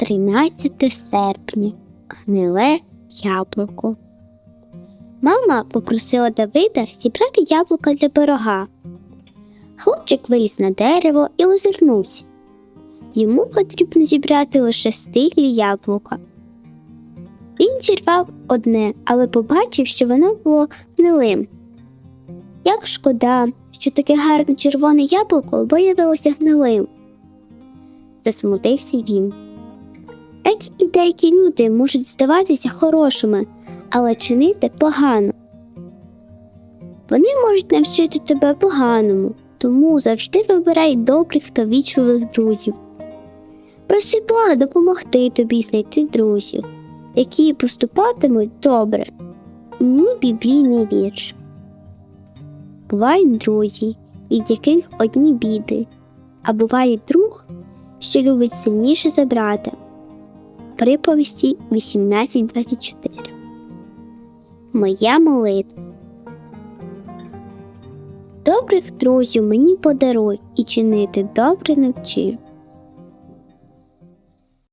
13 серпня. Гниле яблуко. Мама попросила Давида зібрати яблука для пирога. Хлопчик виліз на дерево і озирнувся. Йому потрібно зібрати лише стиглі яблука. Він зірвав одне, але побачив, що воно було гнилим. Як шкода, що таке гарне червоне яблуко виявилося гнилим. Засмутився він. Так і деякі люди можуть здаватися хорошими, але чинити погано. Вони можуть навчити тебе поганому, тому завжди вибирай добрих та вічливих друзів. Проси Бога допомогти тобі знайти друзів, які поступатимуть добре. Мій біблійний вірш. Бувають друзі, від яких одні біди, а буває друг, що любить сильніше за брата. Приповісті 18.24 Моя молитва. Добрих друзів мені подаруй і чинити добре навчи.